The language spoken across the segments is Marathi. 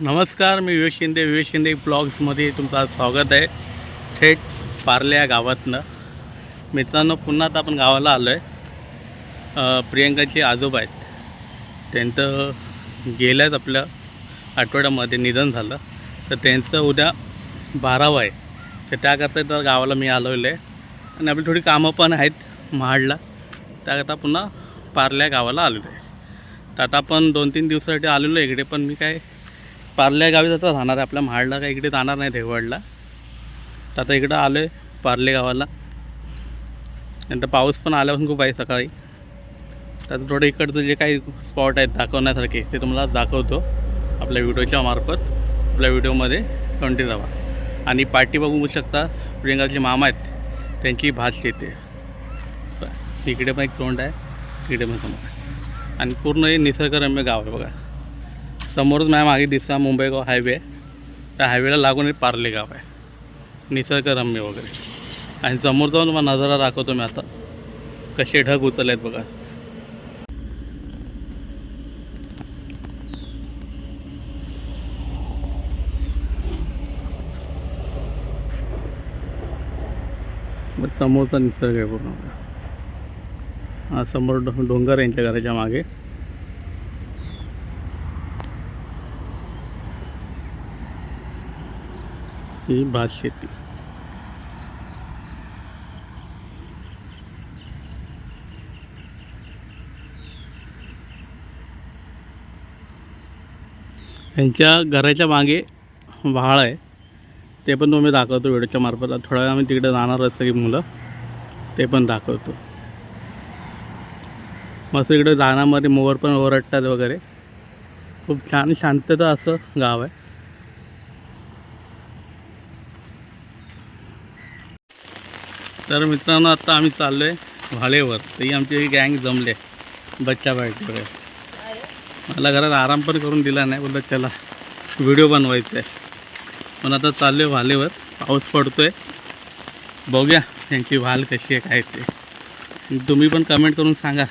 नमस्कार मी विवेक शिंदे विवेक शिंदे ब्लॉग्समध्ये तुमचं आज स्वागत आहे. थेट पार्ले या गावातनं. मित्रांनो पुन्हा आता आपण गावाला आलो आहे. प्रियंकाचे आजोबा आहेत. त्यांचं गेल्याच आपल्या आठवड्यामध्ये निधन झालं. तर त्यांचं उद्या बारावं आहे. तर त्याकरता तर गावाला मी आलेलो आहे आणि आपली थोडी कामं पण आहेत महाडला. त्याकरता पुन्हा पार्ल्या गावाला आलेलो आहे तर आता आपण दोन तीन दिवसासाठी आलेलो आहे. इकडे पण मी काय पार्ले गावी जाता राहणार आहे. आपल्या महाडला काय इकडे जाणार नाही देवळला तर आता इकडं आलो आहे पार्ले गावाला. नंतर पाऊस पण आल्यापासून खूप आहे सकाळी. तर आता थोडं इकडचं जे काही स्पॉट आहेत दाखवण्यासारखे ते तुम्हाला दाखवतो आपल्या व्हिडिओच्या मार्फत. आपल्या व्हिडिओमध्ये कंटिन्यू राहा. आणि पार्टी बघू शकता प्रियंकाचे मामा आहेत त्यांची भात शेते इकडे पण एक तोंड आहे तिकडे पण समोर आणि पूर्ण हे निसर्गरम्य गाव आहे बघा. समोरच माझ्या मागे दिसता मुंबई गाव हायवे. त्या हायवेला लागून एक पार्ले गाव आहे. निसर्गरम्य वगैरे. आणि समोर जाऊन तुम्हाला नजारा दाखवतो मी आता. कसे ढग उचलले आहेत बघा समोरचा निसर्ग आहे पूर्ण. हा समोर डो- डोंगर आहे यांच्या घराच्या मागे. ही भात शेती. यांच्या घराच्या मागे व्हाळ आहे. ते पण तुम्ही दाखवतो व्हिडिओच्या मार्फत. थोड्या वेळ आम्ही तिकडे जाणार आहेत सगळी मुलं. ते पण दाखवतो. मस्त इकडे रानामध्ये मोर पण ओरडतात वगैरे. खूप छान शांतता असं गाव आहे. तर मित्रांनो आता आम्ही चाललो आहे व्हाळेवर तरी आमची गँग जमले बच्चा पार्टी वगैरे मला घरात आराम पण करून दिला नाही बोललं चला व्हिडिओ बनवायचा आहे पण आता चाललो आहे व्हालेवर पाऊस पडतो आहे बघूया त्यांची व्हाल कशी आहे काय ते. तुम्ही पण कमेंट करून सांगा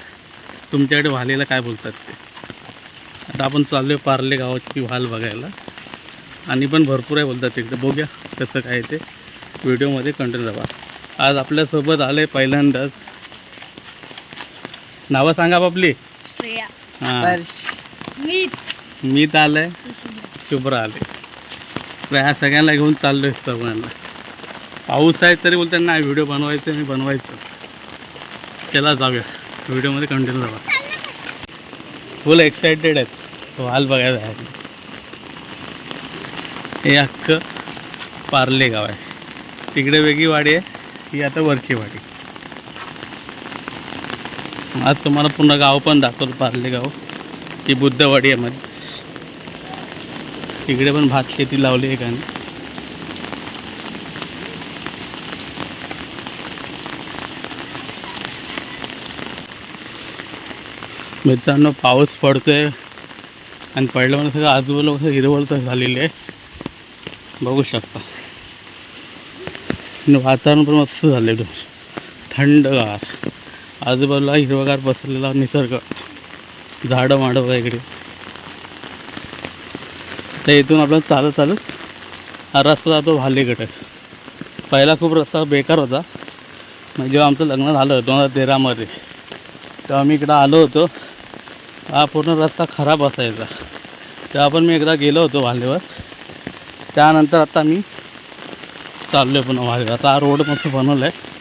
तुमच्याकडे व्हालेला काय बोलतात ते. आता आपण चाललो आहे पार्ले गावाची व्हाल बघायला. आणि पण भरपूर आहे बोलतात तिकडे. बघूया कसं काय ते. व्हिडिओमध्ये कंटिन्यू राहा आज आपल्यासोबत आले पहिल्यांदाच. नावं सांगा आपली श्रेया. हां. मी मी तर आलं आहे शुभ्र आले तर ह्या सगळ्यांना घेऊन चाललो आहे सगळ्यांना पाऊस आहे तरी बोलतात नाही व्हिडिओ बनवायचं मी बनवायचं. चला जाऊया. व्हिडिओमध्ये कंटिन्यू राहा फुल एक्सायटेड आहेत. वाल बघायला आहे हे अख्खं पार्ले गाव आहे. तिकडे वेगळी वाडी आहे. ही आता वरची वाडी. आज तुम्हाला पूर्ण गाव पण दाखवतो पार्ले गाव. ही बुद्धवाडी आहे मध्ये इकडे पण भात शेती लावली आहे एकाने. मित्रांनो पाऊस पडतोय आणि पडलं सगळं आजूबाजूला सगळं हिरवळचं झालेलं आहे. बघू शकता. आणि वातावरण पण मस्त झालेलं थंडगार. आजूबाजूला हिरवगार पसरलेला निसर्ग. झाडं माडं बघा इकडे. तर इथून आपलं चालत चालत हा रस्ता जातो भालेकडे पहिला खूप रस्ता बेकार होता. म्हणजे जेव्हा आमचं लग्न झालं दोन हजार तेरामध्ये तेव्हा मी इकडं आलो होतो. हा पूर्ण रस्ता खराब असायचा. तेव्हा पण मी एकदा गेलो होतो भालेवर. त्यानंतर आता मी चाललो आहे पुन्हा भालेवर आता हा रोड मस्त बनवला आहे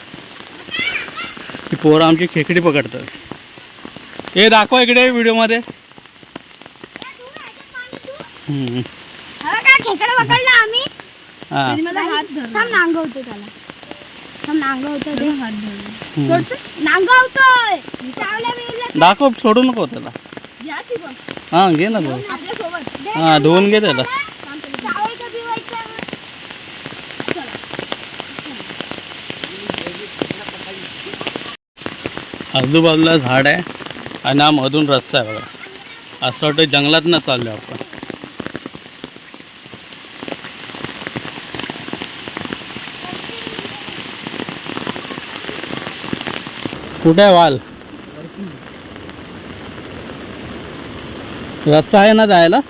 ती पोरं आमची खेकडी पकडतात. हे दाखवा इकडे व्हिडिओमध्ये. हम्म. काय खेकडे पकडला आम्ही? हां. आणि माझा हात धरला थांब नांगवतो त्याला. थांब नांगवतो ते. हात हम्म. धरला नांगवतोय चावल्या बिवल्या दाखव सोडू नको त्याला. याची बघ. हां घे ना सोबत. हां धुवून घे त्याला. आजूबाजूला झाड आहे आणि हा मधून रस्ता आहे बघा. असं वाटतं जंगलात ना चाललो आपण. कुठे आहे वाल? रस्ता आहे ना जायला?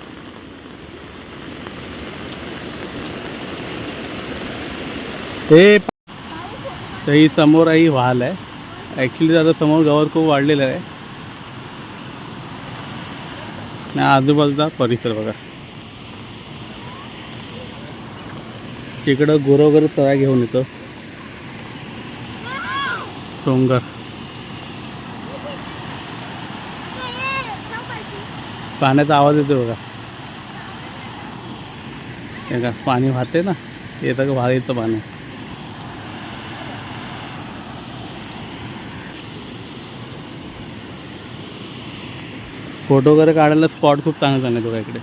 ते समोर आई वाल आहे. ॲक्च्युली आता समोर गवत खूप वाढलेलं आहे. आणि आजूबाजूचा परिसर बघा. तिकडं गुरं वगैरे तळा घेऊन येतो. डोंगर. पाण्याचा आवाज येतो बघा. हे का पाणी वाहते ना? येतं का वाहायचं पाणी. फोटो वगैरे काढायला स्पॉट खूप चांगला चांगला आहे बघा इकडे.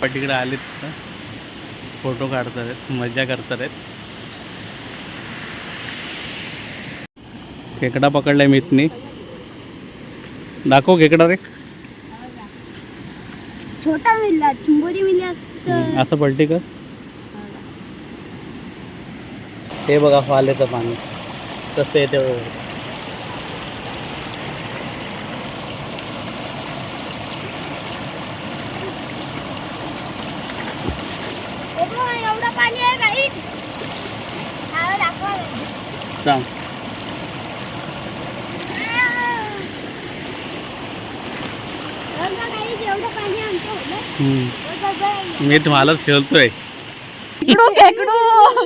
पण तिकडे आलेत फोटो काढतात आहेत मजा करतात आहेत खेकडा पकडलाय मितनी. दाखव खेकडा रे. छोटा मिल्ला चिंबोरी हम्म, असं पलटी कर. हे बघा फाल येतं पाणी. कसं येते. एवढं पाणी आहे दाखवा सांग एवढं पाणी आणतो हम्म. मी तुम्हालाच खेळतोय. खेकडू खेकडू.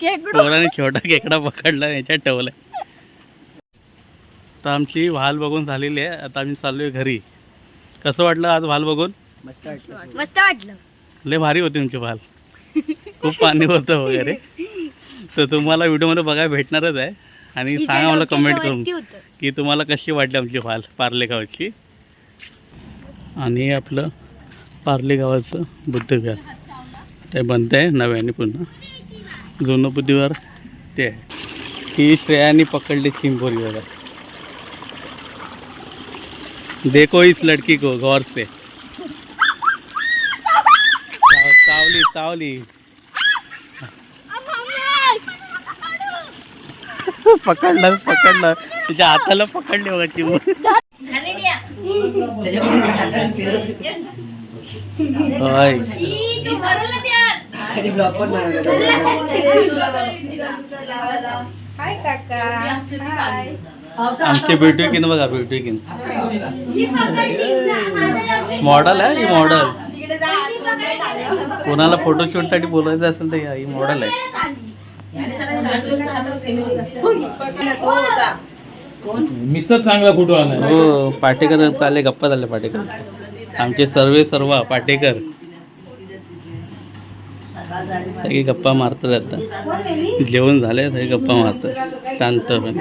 खेकडू. पोराने छोटा खेकडा पकडला याच्यात ठेवलाय. तर आमची वाल बघून झालेली आहे. आता आम्ही चाललोय घरी. कसं वाटलं आज वाल बघून? मस्त वाटलं. लय भारी होती तुमची वाल खूप पाणी होतं वगैरे. तर तुम्हाला व्हिडिओमध्ये बघायला भेटणारच आहे. आणि सांगा मला कमेंट करून की तुम्हाला कशी वाटली आमची वाल पार्ले गावाची आणि हे आपलं पार्ले गावाचं बुद्धविहार. ते बनत आहे नव्याने पुन्हा. जुनं बुद्धिवार ते आहे. ही श्रेयाने पकडली चिंबोरी वगैरे देखो इस लड़की को गौर से. सावली सावली पकडलं पकडलं. तिच्या हाताला पकडले बघा चिंबोरी. हाय काका हाय ब्युटी किन बघा ब्युटी किन मॉडल आहे ही मॉडल कोणाला फोटोशूटसाठी बोलायचं असेल तर ही मॉडल आहे. हो, हो. तो होता मित्र चांगला फोटो आला हो पाटेकर चालले गप्पा झाले पाटेकर. आमचे सर्वे सर्व पाटेकर. सगळे गप्पा मारतात आता. जेवण झाले सगळे गप्पा मारतात. शांतपणे